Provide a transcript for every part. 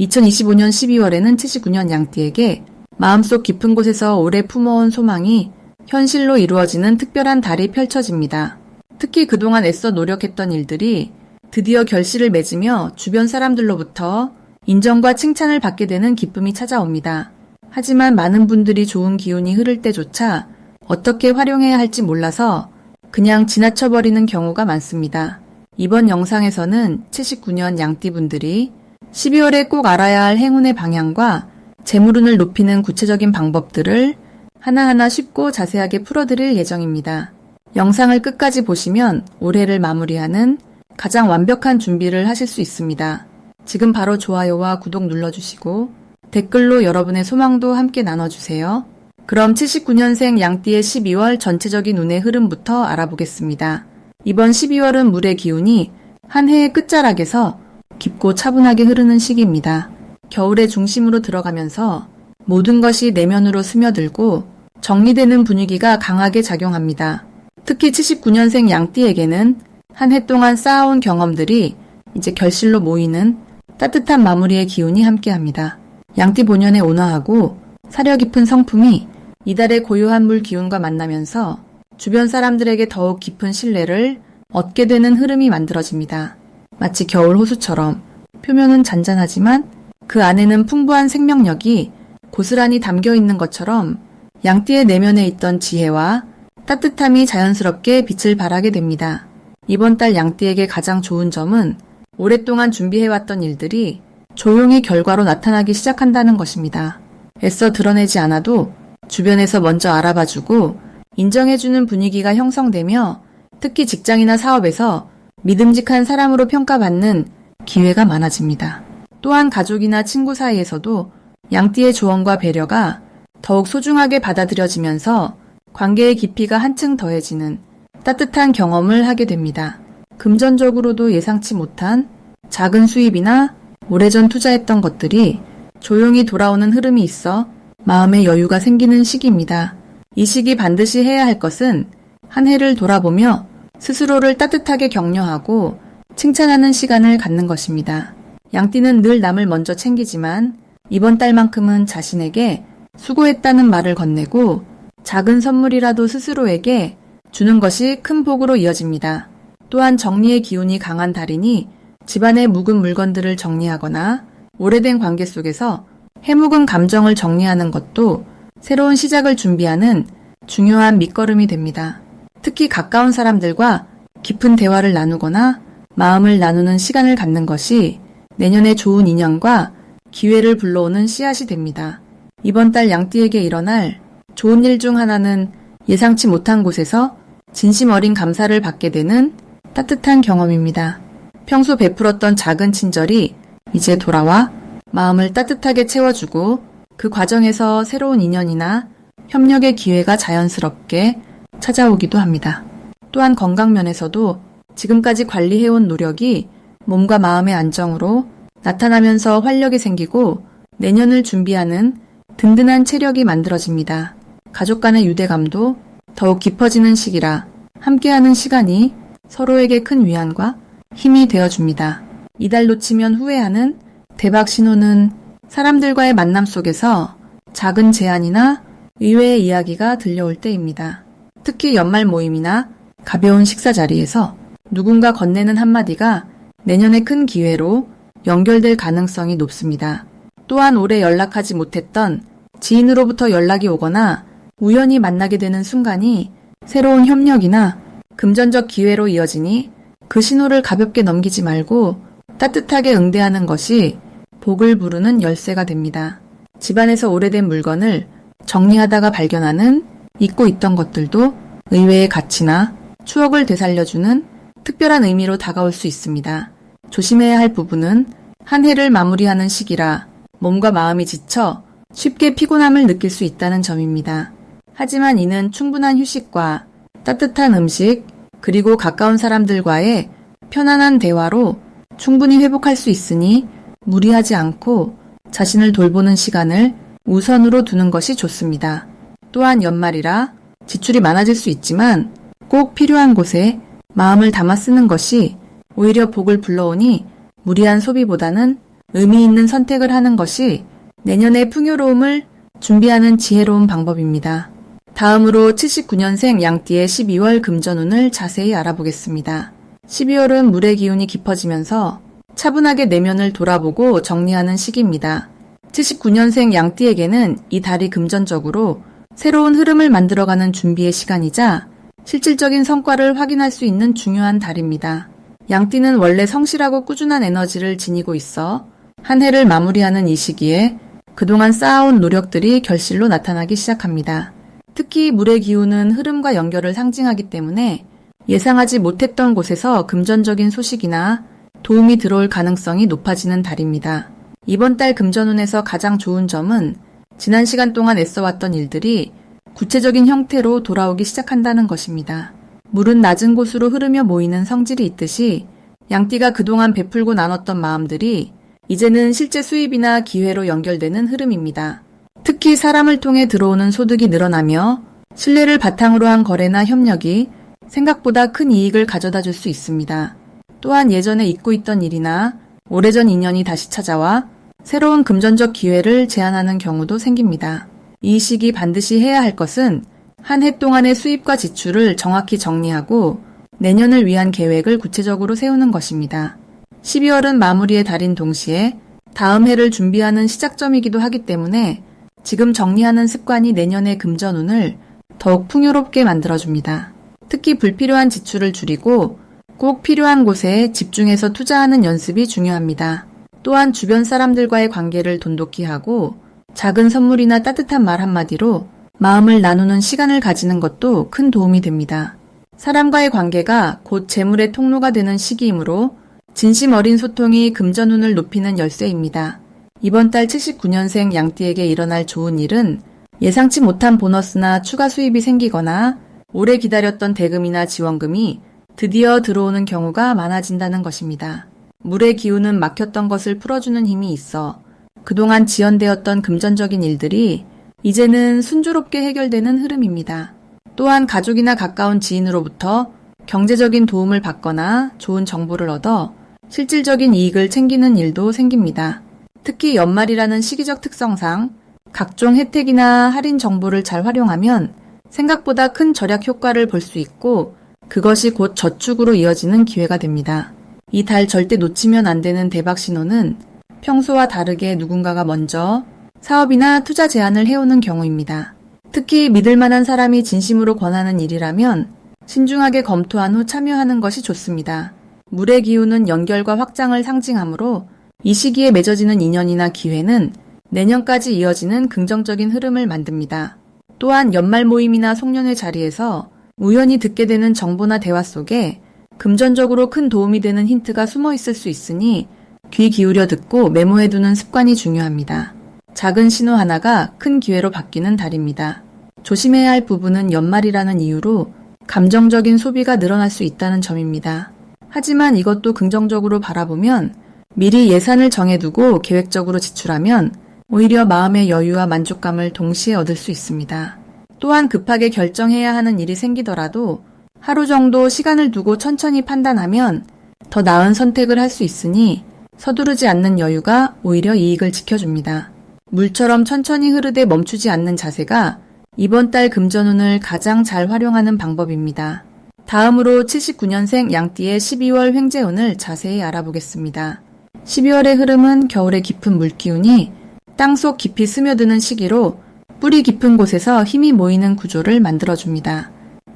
2025년 12월에는 79년 양띠에게 마음속 깊은 곳에서 오래 품어온 소망이 현실로 이루어지는 특별한 달이 펼쳐집니다. 특히 그동안 애써 노력했던 일들이 드디어 결실을 맺으며 주변 사람들로부터 인정과 칭찬을 받게 되는 기쁨이 찾아옵니다. 하지만 많은 분들이 좋은 기운이 흐를 때조차 어떻게 활용해야 할지 몰라서 그냥 지나쳐버리는 경우가 많습니다. 이번 영상에서는 79년 양띠분들이 12월에 꼭 알아야 할 행운의 방향과 재물운을 높이는 구체적인 방법들을 하나하나 쉽고 자세하게 풀어드릴 예정입니다. 영상을 끝까지 보시면 올해를 마무리하는 가장 완벽한 준비를 하실 수 있습니다. 지금 바로 좋아요와 구독 눌러주시고 댓글로 여러분의 소망도 함께 나눠주세요. 그럼 79년생 양띠의 12월 전체적인 운의 흐름부터 알아보겠습니다. 이번 12월은 물의 기운이 한 해의 끝자락에서 깊고 차분하게 흐르는 시기입니다. 겨울의 중심으로 들어가면서 모든 것이 내면으로 스며들고 정리되는 분위기가 강하게 작용합니다. 특히 79년생 양띠에게는 한 해 동안 쌓아온 경험들이 이제 결실로 모이는 따뜻한 마무리의 기운이 함께합니다. 양띠 본연의 온화하고 사려 깊은 성품이 이달의 고요한 물 기운과 만나면서 주변 사람들에게 더욱 깊은 신뢰를 얻게 되는 흐름이 만들어집니다. 마치 겨울 호수처럼 표면은 잔잔하지만 그 안에는 풍부한 생명력이 고스란히 담겨 있는 것처럼 양띠의 내면에 있던 지혜와 따뜻함이 자연스럽게 빛을 발하게 됩니다. 이번 달 양띠에게 가장 좋은 점은 오랫동안 준비해왔던 일들이 조용히 결과로 나타나기 시작한다는 것입니다. 애써 드러내지 않아도 주변에서 먼저 알아봐주고 인정해주는 분위기가 형성되며 특히 직장이나 사업에서 믿음직한 사람으로 평가받는 기회가 많아집니다. 또한 가족이나 친구 사이에서도 양띠의 조언과 배려가 더욱 소중하게 받아들여지면서 관계의 깊이가 한층 더해지는 따뜻한 경험을 하게 됩니다. 금전적으로도 예상치 못한 작은 수입이나 오래전 투자했던 것들이 조용히 돌아오는 흐름이 있어 마음의 여유가 생기는 시기입니다. 이 시기 반드시 해야 할 것은 한 해를 돌아보며 스스로를 따뜻하게 격려하고 칭찬하는 시간을 갖는 것입니다. 양띠는 늘 남을 먼저 챙기지만 이번 달만큼은 자신에게 수고했다는 말을 건네고 작은 선물이라도 스스로에게 주는 것이 큰 복으로 이어집니다. 또한 정리의 기운이 강한 달이니 집안의 묵은 물건들을 정리하거나 오래된 관계 속에서 해묵은 감정을 정리하는 것도 새로운 시작을 준비하는 중요한 밑거름이 됩니다. 특히 가까운 사람들과 깊은 대화를 나누거나 마음을 나누는 시간을 갖는 것이 내년에 좋은 인연과 기회를 불러오는 씨앗이 됩니다. 이번 달 양띠에게 일어날 좋은 일 중 하나는 예상치 못한 곳에서 진심 어린 감사를 받게 되는 따뜻한 경험입니다. 평소 베풀었던 작은 친절이 이제 돌아와 마음을 따뜻하게 채워주고 그 과정에서 새로운 인연이나 협력의 기회가 자연스럽게 찾아오기도 합니다. 또한 건강면에서도 지금까지 관리해온 노력이 몸과 마음의 안정으로 나타나면서 활력이 생기고 내년을 준비하는 든든한 체력이 만들어집니다. 가족 간의 유대감도 더욱 깊어지는 시기라 함께하는 시간이 서로에게 큰 위안과 힘이 되어줍니다. 이달 놓치면 후회하는 대박 신호는 사람들과의 만남 속에서 작은 제안이나 의외의 이야기가 들려올 때입니다. 특히 연말 모임이나 가벼운 식사 자리에서 누군가 건네는 한마디가 내년의 큰 기회로 연결될 가능성이 높습니다. 또한 올해 연락하지 못했던 지인으로부터 연락이 오거나 우연히 만나게 되는 순간이 새로운 협력이나 금전적 기회로 이어지니 그 신호를 가볍게 넘기지 말고 따뜻하게 응대하는 것이 복을 부르는 열쇠가 됩니다. 집안에서 오래된 물건을 정리하다가 발견하는 잊고 있던 것들도 의외의 가치나 추억을 되살려주는 특별한 의미로 다가올 수 있습니다. 조심해야 할 부분은 한 해를 마무리하는 시기라 몸과 마음이 지쳐 쉽게 피곤함을 느낄 수 있다는 점입니다. 하지만 이는 충분한 휴식과 따뜻한 음식, 그리고 가까운 사람들과의 편안한 대화로 충분히 회복할 수 있으니 무리하지 않고 자신을 돌보는 시간을 우선으로 두는 것이 좋습니다. 또한 연말이라 지출이 많아질 수 있지만 꼭 필요한 곳에 마음을 담아 쓰는 것이 오히려 복을 불러오니 무리한 소비보다는 의미 있는 선택을 하는 것이 내년의 풍요로움을 준비하는 지혜로운 방법입니다. 다음으로 79년생 양띠의 12월 금전운을 자세히 알아보겠습니다. 12월은 물의 기운이 깊어지면서 차분하게 내면을 돌아보고 정리하는 시기입니다. 79년생 양띠에게는 이 달이 금전적으로 새로운 흐름을 만들어가는 준비의 시간이자 실질적인 성과를 확인할 수 있는 중요한 달입니다. 양띠는 원래 성실하고 꾸준한 에너지를 지니고 있어 한 해를 마무리하는 이 시기에 그동안 쌓아온 노력들이 결실로 나타나기 시작합니다. 특히 물의 기운은 흐름과 연결을 상징하기 때문에 예상하지 못했던 곳에서 금전적인 소식이나 도움이 들어올 가능성이 높아지는 달입니다. 이번 달 금전운에서 가장 좋은 점은 지난 시간 동안 애써왔던 일들이 구체적인 형태로 돌아오기 시작한다는 것입니다. 물은 낮은 곳으로 흐르며 모이는 성질이 있듯이 양띠가 그동안 베풀고 나눴던 마음들이 이제는 실제 수입이나 기회로 연결되는 흐름입니다. 특히 사람을 통해 들어오는 소득이 늘어나며 신뢰를 바탕으로 한 거래나 협력이 생각보다 큰 이익을 가져다 줄 수 있습니다. 또한 예전에 잊고 있던 일이나 오래전 인연이 다시 찾아와 새로운 금전적 기회를 제안하는 경우도 생깁니다. 이 시기 반드시 해야 할 것은 한 해 동안의 수입과 지출을 정확히 정리하고 내년을 위한 계획을 구체적으로 세우는 것입니다. 12월은 마무리의 달인 동시에 다음 해를 준비하는 시작점이기도 하기 때문에 지금 정리하는 습관이 내년의 금전운을 더욱 풍요롭게 만들어줍니다. 특히 불필요한 지출을 줄이고 꼭 필요한 곳에 집중해서 투자하는 연습이 중요합니다. 또한 주변 사람들과의 관계를 돈독히 하고 작은 선물이나 따뜻한 말 한마디로 마음을 나누는 시간을 가지는 것도 큰 도움이 됩니다. 사람과의 관계가 곧 재물의 통로가 되는 시기이므로 진심 어린 소통이 금전운을 높이는 열쇠입니다. 이번 달 79년생 양띠에게 일어날 좋은 일은 예상치 못한 보너스나 추가 수입이 생기거나 오래 기다렸던 대금이나 지원금이 드디어 들어오는 경우가 많아진다는 것입니다. 물의 기운은 막혔던 것을 풀어주는 힘이 있어 그동안 지연되었던 금전적인 일들이 이제는 순조롭게 해결되는 흐름입니다. 또한 가족이나 가까운 지인으로부터 경제적인 도움을 받거나 좋은 정보를 얻어 실질적인 이익을 챙기는 일도 생깁니다. 특히 연말이라는 시기적 특성상 각종 혜택이나 할인 정보를 잘 활용하면 생각보다 큰 절약 효과를 볼 수 있고 그것이 곧 저축으로 이어지는 기회가 됩니다. 이 달 절대 놓치면 안 되는 대박 신호는 평소와 다르게 누군가가 먼저 사업이나 투자 제안을 해오는 경우입니다. 특히 믿을 만한 사람이 진심으로 권하는 일이라면 신중하게 검토한 후 참여하는 것이 좋습니다. 물의 기운은 연결과 확장을 상징하므로 이 시기에 맺어지는 인연이나 기회는 내년까지 이어지는 긍정적인 흐름을 만듭니다. 또한 연말 모임이나 송년회 자리에서 우연히 듣게 되는 정보나 대화 속에 금전적으로 큰 도움이 되는 힌트가 숨어 있을 수 있으니 귀 기울여 듣고 메모해두는 습관이 중요합니다. 작은 신호 하나가 큰 기회로 바뀌는 달입니다. 조심해야 할 부분은 연말이라는 이유로 감정적인 소비가 늘어날 수 있다는 점입니다. 하지만 이것도 긍정적으로 바라보면 미리 예산을 정해두고 계획적으로 지출하면 오히려 마음의 여유와 만족감을 동시에 얻을 수 있습니다. 또한 급하게 결정해야 하는 일이 생기더라도 하루 정도 시간을 두고 천천히 판단하면 더 나은 선택을 할 수 있으니 서두르지 않는 여유가 오히려 이익을 지켜줍니다. 물처럼 천천히 흐르되 멈추지 않는 자세가 이번 달 금전운을 가장 잘 활용하는 방법입니다. 다음으로 79년생 양띠의 12월 횡재운을 자세히 알아보겠습니다. 12월의 흐름은 겨울의 깊은 물기운이 땅속 깊이 스며드는 시기로 뿌리 깊은 곳에서 힘이 모이는 구조를 만들어줍니다.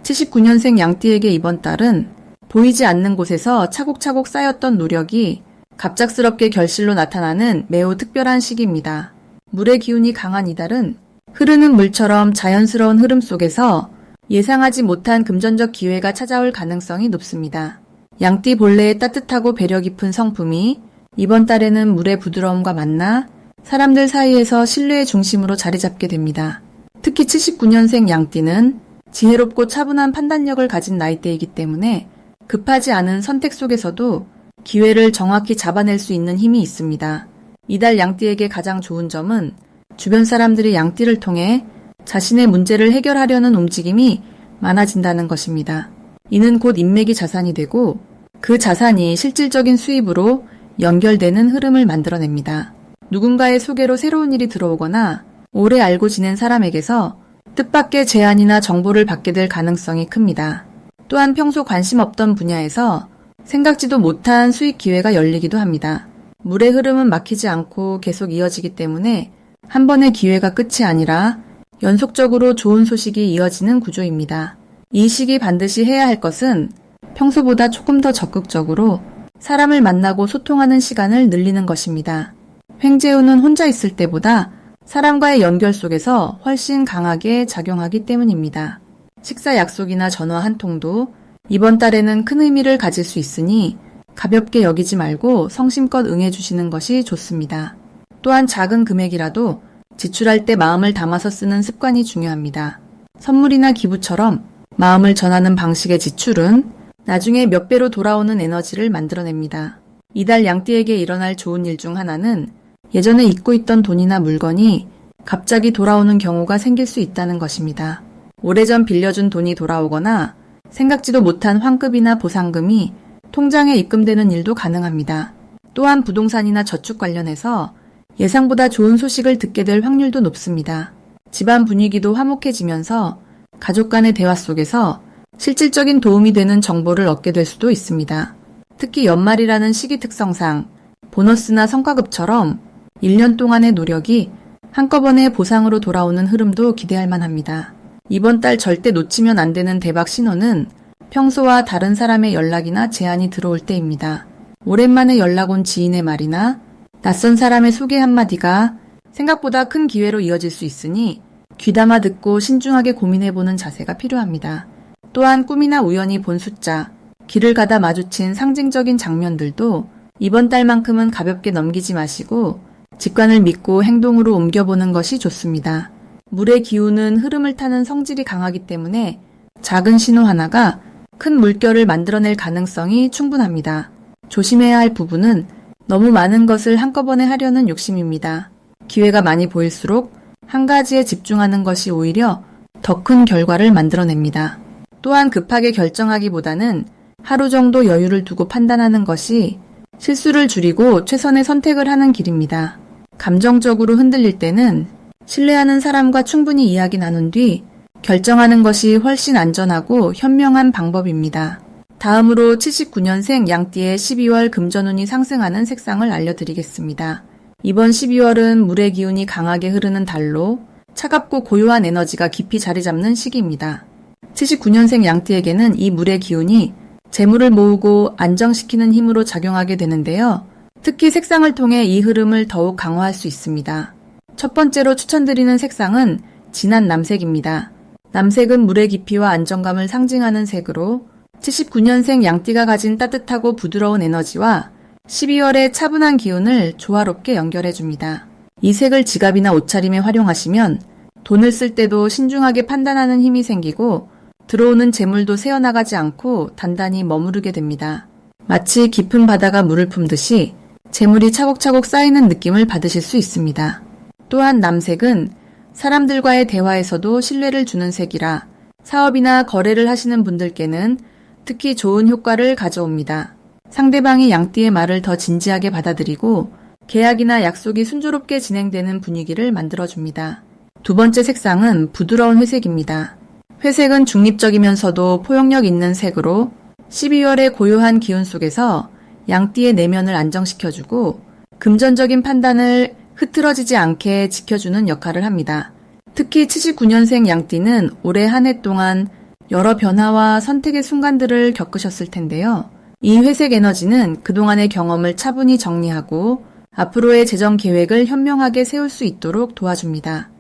79년생 양띠에게 이번 달은 보이지 않는 곳에서 차곡차곡 쌓였던 노력이 갑작스럽게 결실로 나타나는 매우 특별한 시기입니다. 물의 기운이 강한 이달은 흐르는 물처럼 자연스러운 흐름 속에서 예상하지 못한 금전적 기회가 찾아올 가능성이 높습니다. 양띠 본래의 따뜻하고 배려 깊은 성품이 이번 달에는 물의 부드러움과 만나 사람들 사이에서 신뢰의 중심으로 자리 잡게 됩니다. 특히 79년생 양띠는 지혜롭고 차분한 판단력을 가진 나이대이기 때문에 급하지 않은 선택 속에서도 기회를 정확히 잡아낼 수 있는 힘이 있습니다. 이달 양띠에게 가장 좋은 점은 주변 사람들이 양띠를 통해 자신의 문제를 해결하려는 움직임이 많아진다는 것입니다. 이는 곧 인맥이 자산이 되고 그 자산이 실질적인 수입으로 연결되는 흐름을 만들어냅니다. 누군가의 소개로 새로운 일이 들어오거나 오래 알고 지낸 사람에게서 뜻밖의 제안이나 정보를 받게 될 가능성이 큽니다. 또한 평소 관심 없던 분야에서 생각지도 못한 수익 기회가 열리기도 합니다. 물의 흐름은 막히지 않고 계속 이어지기 때문에 한 번의 기회가 끝이 아니라 연속적으로 좋은 소식이 이어지는 구조입니다. 이 시기 반드시 해야 할 것은 평소보다 조금 더 적극적으로 사람을 만나고 소통하는 시간을 늘리는 것입니다. 횡재우는 혼자 있을 때보다 사람과의 연결 속에서 훨씬 강하게 작용하기 때문입니다. 식사 약속이나 전화 한 통도 이번 달에는 큰 의미를 가질 수 있으니 가볍게 여기지 말고 성심껏 응해주시는 것이 좋습니다. 또한 작은 금액이라도 지출할 때 마음을 담아서 쓰는 습관이 중요합니다. 선물이나 기부처럼 마음을 전하는 방식의 지출은 나중에 몇 배로 돌아오는 에너지를 만들어냅니다. 이달 양띠에게 일어날 좋은 일 중 하나는 예전에 잊고 있던 돈이나 물건이 갑자기 돌아오는 경우가 생길 수 있다는 것입니다. 오래전 빌려준 돈이 돌아오거나 생각지도 못한 환급이나 보상금이 통장에 입금되는 일도 가능합니다. 또한 부동산이나 저축 관련해서 예상보다 좋은 소식을 듣게 될 확률도 높습니다. 집안 분위기도 화목해지면서 가족 간의 대화 속에서 실질적인 도움이 되는 정보를 얻게 될 수도 있습니다. 특히 연말이라는 시기 특성상 보너스나 성과급처럼 1년 동안의 노력이 한꺼번에 보상으로 돌아오는 흐름도 기대할 만합니다. 이번 달 절대 놓치면 안 되는 대박 신호는 평소와 다른 사람의 연락이나 제안이 들어올 때입니다. 오랜만에 연락 온 지인의 말이나 낯선 사람의 소개 한마디가 생각보다 큰 기회로 이어질 수 있으니 귀담아 듣고 신중하게 고민해보는 자세가 필요합니다. 또한 꿈이나 우연히 본 숫자, 길을 가다 마주친 상징적인 장면들도 이번 달만큼은 가볍게 넘기지 마시고 직관을 믿고 행동으로 옮겨보는 것이 좋습니다. 물의 기운은 흐름을 타는 성질이 강하기 때문에 작은 신호 하나가 큰 물결을 만들어낼 가능성이 충분합니다. 조심해야 할 부분은 너무 많은 것을 한꺼번에 하려는 욕심입니다. 기회가 많이 보일수록 한 가지에 집중하는 것이 오히려 더 큰 결과를 만들어냅니다. 또한 급하게 결정하기보다는 하루 정도 여유를 두고 판단하는 것이 실수를 줄이고 최선의 선택을 하는 길입니다. 감정적으로 흔들릴 때는 신뢰하는 사람과 충분히 이야기 나눈 뒤 결정하는 것이 훨씬 안전하고 현명한 방법입니다. 다음으로 79년생 양띠의 12월 금전운이 상승하는 색상을 알려드리겠습니다. 이번 12월은 물의 기운이 강하게 흐르는 달로 차갑고 고요한 에너지가 깊이 자리 잡는 시기입니다. 79년생 양띠에게는 이 물의 기운이 재물을 모으고 안정시키는 힘으로 작용하게 되는데요. 특히 색상을 통해 이 흐름을 더욱 강화할 수 있습니다. 첫 번째로 추천드리는 색상은 진한 남색입니다. 남색은 물의 깊이와 안정감을 상징하는 색으로 79년생 양띠가 가진 따뜻하고 부드러운 에너지와 12월의 차분한 기운을 조화롭게 연결해줍니다. 이 색을 지갑이나 옷차림에 활용하시면 돈을 쓸 때도 신중하게 판단하는 힘이 생기고 들어오는 재물도 새어나가지 않고 단단히 머무르게 됩니다. 마치 깊은 바다가 물을 품듯이 재물이 차곡차곡 쌓이는 느낌을 받으실 수 있습니다. 또한 남색은 사람들과의 대화에서도 신뢰를 주는 색이라 사업이나 거래를 하시는 분들께는 특히 좋은 효과를 가져옵니다. 상대방이 양띠의 말을 더 진지하게 받아들이고 계약이나 약속이 순조롭게 진행되는 분위기를 만들어줍니다. 두 번째 색상은 부드러운 회색입니다. 회색은 중립적이면서도 포용력 있는 색으로 12월의 고요한 기운 속에서 양띠의 내면을 안정시켜주고 금전적인 판단을 흐트러지지 않게 지켜주는 역할을 합니다. 특히 79년생 양띠는 올해 한 해 동안 여러 변화와 선택의 순간들을 겪으셨을 텐데요. 이 회색 에너지는 그동안의 경험을 차분히 정리하고 앞으로의 재정 계획을 현명하게 세울 수 있도록 도와줍니다.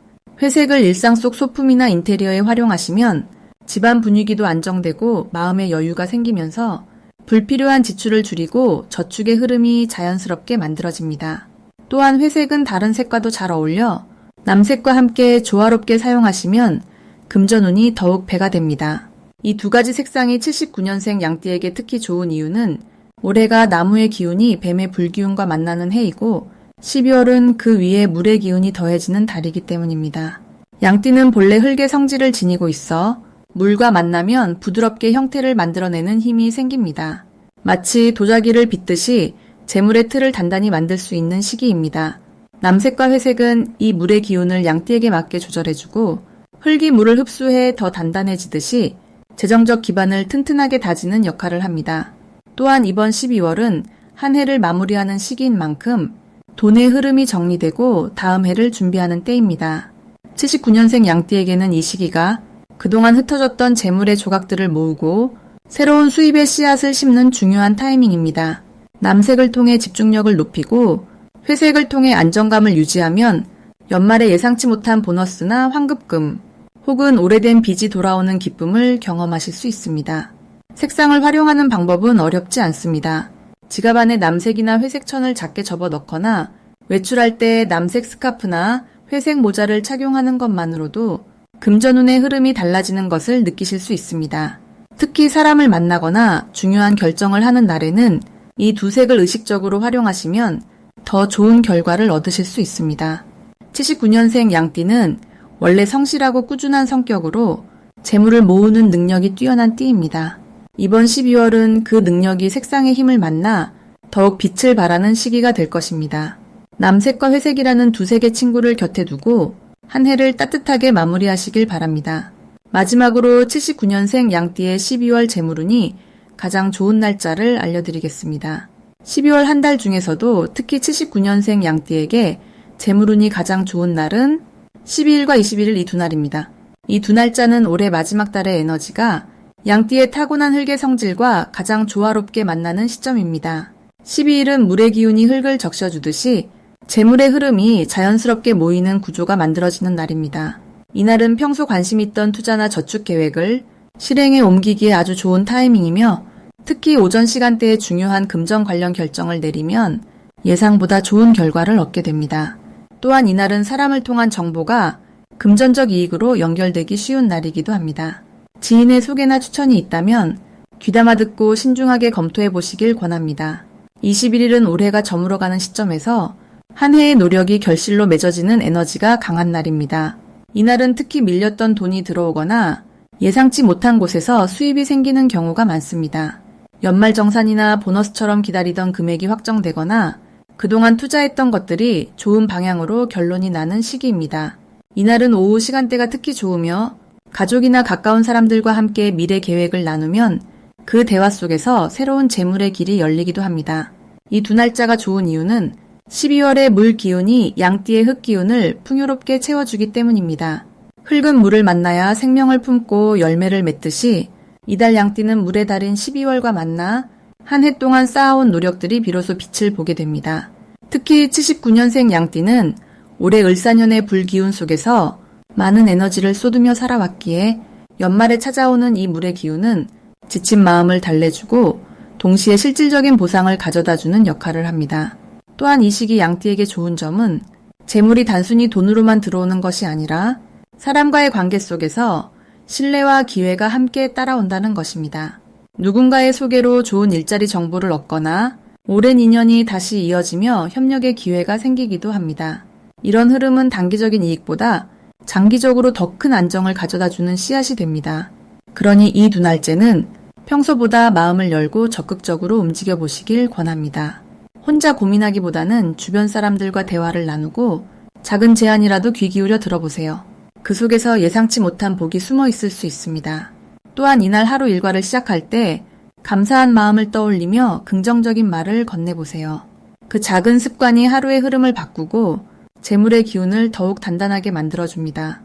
회색을 일상 속 소품이나 인테리어에 활용하시면 집안 분위기도 안정되고 마음의 여유가 생기면서 불필요한 지출을 줄이고 저축의 흐름이 자연스럽게 만들어집니다. 또한 회색은 다른 색과도 잘 어울려 남색과 함께 조화롭게 사용하시면 금전운이 더욱 배가 됩니다. 이 두 가지 색상이 79년생 양띠에게 특히 좋은 이유는 올해가 나무의 기운이 뱀의 불기운과 만나는 해이고 12월은 그 위에 물의 기운이 더해지는 달이기 때문입니다. 양띠는 본래 흙의 성질을 지니고 있어 물과 만나면 부드럽게 형태를 만들어내는 힘이 생깁니다. 마치 도자기를 빗듯이 재물의 틀을 단단히 만들 수 있는 시기입니다. 남색과 회색은 이 물의 기운을 양띠에게 맞게 조절해주고 흙이 물을 흡수해 더 단단해지듯이 재정적 기반을 튼튼하게 다지는 역할을 합니다. 또한 이번 12월은 한 해를 마무리하는 시기인 만큼 돈의 흐름이 정리되고 다음 해를 준비하는 때입니다. 79년생 양띠에게는 이 시기가 그동안 흩어졌던 재물의 조각들을 모으고 새로운 수입의 씨앗을 심는 중요한 타이밍입니다. 남색을 통해 집중력을 높이고 회색을 통해 안정감을 유지하면 연말에 예상치 못한 보너스나 환급금 혹은 오래된 빚이 돌아오는 기쁨을 경험하실 수 있습니다. 색상을 활용하는 방법은 어렵지 않습니다. 지갑 안에 남색이나 회색 천을 작게 접어 넣거나 외출할 때 남색 스카프나 회색 모자를 착용하는 것만으로도 금전운의 흐름이 달라지는 것을 느끼실 수 있습니다. 특히 사람을 만나거나 중요한 결정을 하는 날에는 이 두 색을 의식적으로 활용하시면 더 좋은 결과를 얻으실 수 있습니다. 79년생 양띠는 원래 성실하고 꾸준한 성격으로 재물을 모으는 능력이 뛰어난 띠입니다. 이번 12월은 그 능력이 색상의 힘을 만나 더욱 빛을 발하는 시기가 될 것입니다. 남색과 회색이라는 두 색의 친구를 곁에 두고 한 해를 따뜻하게 마무리하시길 바랍니다. 마지막으로 79년생 양띠의 12월 재물운이 가장 좋은 날짜를 알려드리겠습니다. 12월 한 달 중에서도 특히 79년생 양띠에게 재물운이 가장 좋은 날은 12일과 21일 이 두 날입니다. 이 두 날짜는 올해 마지막 달의 에너지가 양띠의 타고난 흙의 성질과 가장 조화롭게 만나는 시점입니다. 12일은 물의 기운이 흙을 적셔주듯이 재물의 흐름이 자연스럽게 모이는 구조가 만들어지는 날입니다. 이날은 평소 관심 있던 투자나 저축 계획을 실행에 옮기기에 아주 좋은 타이밍이며 특히 오전 시간대에 중요한 금전 관련 결정을 내리면 예상보다 좋은 결과를 얻게 됩니다. 또한 이날은 사람을 통한 정보가 금전적 이익으로 연결되기 쉬운 날이기도 합니다. 지인의 소개나 추천이 있다면 귀담아 듣고 신중하게 검토해 보시길 권합니다. 21일은 올해가 저물어가는 시점에서 한 해의 노력이 결실로 맺어지는 에너지가 강한 날입니다. 이날은 특히 밀렸던 돈이 들어오거나 예상치 못한 곳에서 수입이 생기는 경우가 많습니다. 연말 정산이나 보너스처럼 기다리던 금액이 확정되거나 그동안 투자했던 것들이 좋은 방향으로 결론이 나는 시기입니다. 이날은 오후 시간대가 특히 좋으며 가족이나 가까운 사람들과 함께 미래 계획을 나누면 그 대화 속에서 새로운 재물의 길이 열리기도 합니다. 이 두 날짜가 좋은 이유는 12월의 물 기운이 양띠의 흙 기운을 풍요롭게 채워주기 때문입니다. 흙은 물을 만나야 생명을 품고 열매를 맺듯이 이달 양띠는 물의 달인 12월과 만나 한 해 동안 쌓아온 노력들이 비로소 빛을 보게 됩니다. 특히 79년생 양띠는 올해 을사년의 불기운 속에서 많은 에너지를 쏟으며 살아왔기에 연말에 찾아오는 이 물의 기운은 지친 마음을 달래주고 동시에 실질적인 보상을 가져다주는 역할을 합니다. 또한 이 시기 양띠에게 좋은 점은 재물이 단순히 돈으로만 들어오는 것이 아니라 사람과의 관계 속에서 신뢰와 기회가 함께 따라온다는 것입니다. 누군가의 소개로 좋은 일자리 정보를 얻거나 오랜 인연이 다시 이어지며 협력의 기회가 생기기도 합니다. 이런 흐름은 단기적인 이익보다 장기적으로 더 큰 안정을 가져다 주는 씨앗이 됩니다. 그러니 이 두 날째는 평소보다 마음을 열고 적극적으로 움직여 보시길 권합니다. 혼자 고민하기보다는 주변 사람들과 대화를 나누고 작은 제안이라도 귀 기울여 들어보세요. 그 속에서 예상치 못한 복이 숨어 있을 수 있습니다. 또한 이날 하루 일과를 시작할 때 감사한 마음을 떠올리며 긍정적인 말을 건네보세요. 그 작은 습관이 하루의 흐름을 바꾸고 재물의 기운을 더욱 단단하게 만들어줍니다.